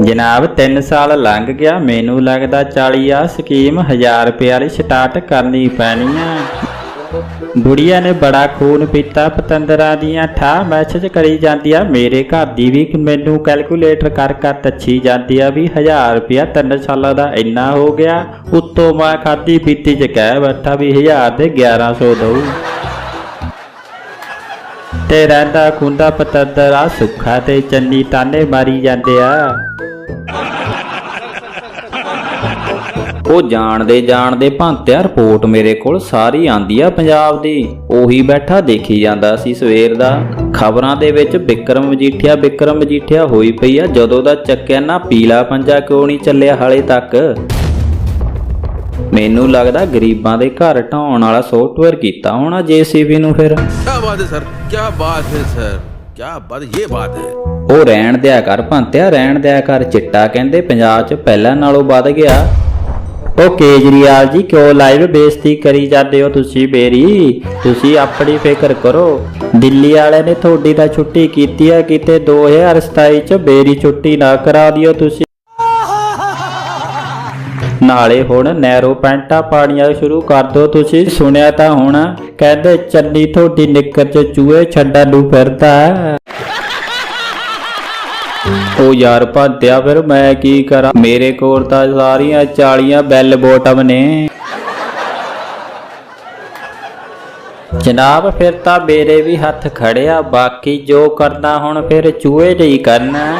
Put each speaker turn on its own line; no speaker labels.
ਜਨਾਬ 3 ਸਾਲ ਲੰਘ ਗਿਆ, ਮੈਨੂੰ ਲੱਗਦਾ 40 ਆ ਸਕੀਮ 1000 ਰੁਪਏ ਵਾਲੀ ਸਟਾਰਟ ਕਰਨੀ ਪੈਣੀ ਆ। ਬੁੜੀਆ ਨੇ ਬੜਾ ਖੂਨ ਪੀਤਾ, ਪਤੰਦਰਾਂ ਦੀਆਂ ਠਾ ਮੈਸੇਜ ਕਰੀ ਜਾਂਦੀ ਆ, ਮੇਰੇ ਘਰ ਦੀ ਵੀ ਮੈਨੂੰ ਕੈਲਕੂਲੇਟਰ ਕਰ ਕਰ ਤੱਛੀ ਜਾਂਦੀ ਆ ਵੀ 1000 ਰੁਪਿਆ 3 ਸਾਲਾਂ ਦਾ ਇੰਨਾ ਹੋ ਗਿਆ, ਉੱਤੋਂ ਮੈਂ ਖਾਦੀ ਪੀਤੀ ਚ ਕਹਿ ਬੈਠਾ ਵੀ 1000 ਦੇ 1100 ਦਊ। ਤੇ ਰਹਿੰਦਾ ਖੁੰਦਾ ਪਤੰਦਰ ਆ ਸੁੱਖਾ ਤੇ ਚੰਨੀ ਤਾਨੇ ਮਾਰੀ ਜਾਂਦੇ ਆ। ਉਹ ਜਾਣਦੇ ਜਾਣਦੇ ਭੰਤਿਆ ਰਿਪੋਰਟ ਮੇਰੇ ਕੋਲ ਸਾਰੀ ਆਂਦੀ ਆ ਪੰਜਾਬ ਦੀ। ਉਹੀ ਬੈਠਾ ਦੇਖੀ ਜਾਂਦਾ ਸੀ ਸਵੇਰ ਦਾ। ਖਬਰਾਂ ਦੇ ਵਿੱਚ ਵਿਕਰਮ ਮਜੀਠੀਆ ਵਿਕਰਮ ਮਜੀਠੀਆ ਹੋਈ ਪਈ ਆ। ਜਦੋਂ ਦਾ ਚੱਕਿਆ ਨਾ ਪੀਲਾ ਪੰਜਾ ਕਿਉਂ ਨਹੀਂ ਚੱਲਿਆ ਹਾਲੇ ਤੱਕ? ਮੈਨੂੰ ਲੱਗਦਾ ਗਰੀਬਾਂ ਦੇ ਘਰ ਢਾਉਣ ਵਾਲਾ ਸੌਫਟਵੇਅਰ ਕੀਤਾ ਹੋਣਾ ਜੀਸੀਬੀ ਨੂੰ ਫਿਰ।
ਕੀ ਬਾਤ ਹੈ ਸਰ ਕੀ ਬਾਤ ਹੈ ਸਰ ਕੀ ਬਾਤ, ਇਹ ਬਾਤ ਹੈ।
ਉਹ ਰਹਿਣ ਦਿਆ ਕਰ, ਭੰਤਿਆ ਰਹਿਣ ਦਿਆ ਕਰ, ਚਿੱਟਾ ਕਹਿੰਦੇ ਪੰਜਾਬ 'ਚ ਪਹਿਲਾਂ ਨਾਲੋਂ ਵੱਧ ਗਿਆ। ਉਹ ਕੇਜਰੀਵਾਲ ਜੀ, ਕਿਉਂ ਲਾਈਵ ਬੇਇੱਜ਼ਤੀ ਕਰੀ ਜਾਂਦੇ ਹੋ ਤੁਸੀਂ ਮੇਰੀ? ਤੁਸੀਂ ਆਪਣੀ ਫਿਕਰ ਕਰੋ। ਦਿੱਲੀ ਵਾਲਿਆਂ ਨੇ ਤੁਹਾਡੀ ਤਾਂ ਛੁੱਟੀ ਕੀਤੀ ਆ, ਕਿਤੇ 2027 'ਚ ਮੇਰੀ ਛੁੱਟੀ ਨਾ ਕਰਾ ਦਿਓ ਤੁਸੀਂ। ਨਾਲੇ ਹੁਣ ਨੈਰੋ ਪੈਂਟਾਂ ਪਾਣੀਆਂ ਸ਼ੁਰੂ ਕਰ ਦੋ ਤੁਸੀਂ। ਸੁਣਿਆ ਤਾਂ ਹੁਣ, ਕਹਿੰਦੇ ਚੰਨੀ ਤੁਹਾਡੀ ਨਿੱਕਰ 'ਚ ਚੂਹੇ ਛੱਡਣ ਨੂੰ ਫਿਰਦਾ। ਉਹ ਯਾਰ ਭੰਤਿਆ ਫਿਰ ਮੈਂ ਕੀ ਕਰਾਂ? ਮੇਰੇ ਕੋਲ ਤਾਂ ਸਾਰੀਆਂ ਚਾਲੀਆਂ ਬੈਲ ਬੋਟਮ ਨੇ। ਜਨਾਬ, ਫਿਰ ਤਾਂ ਮੇਰੇ ਵੀ ਹੱਥ ਖੜਿਆ, ਬਾਕੀ ਜੋ ਕਰਨਾ ਹੁਣ ਫਿਰ ਚੂਹੇ ਨਹੀਂ ਕਰਨਾ।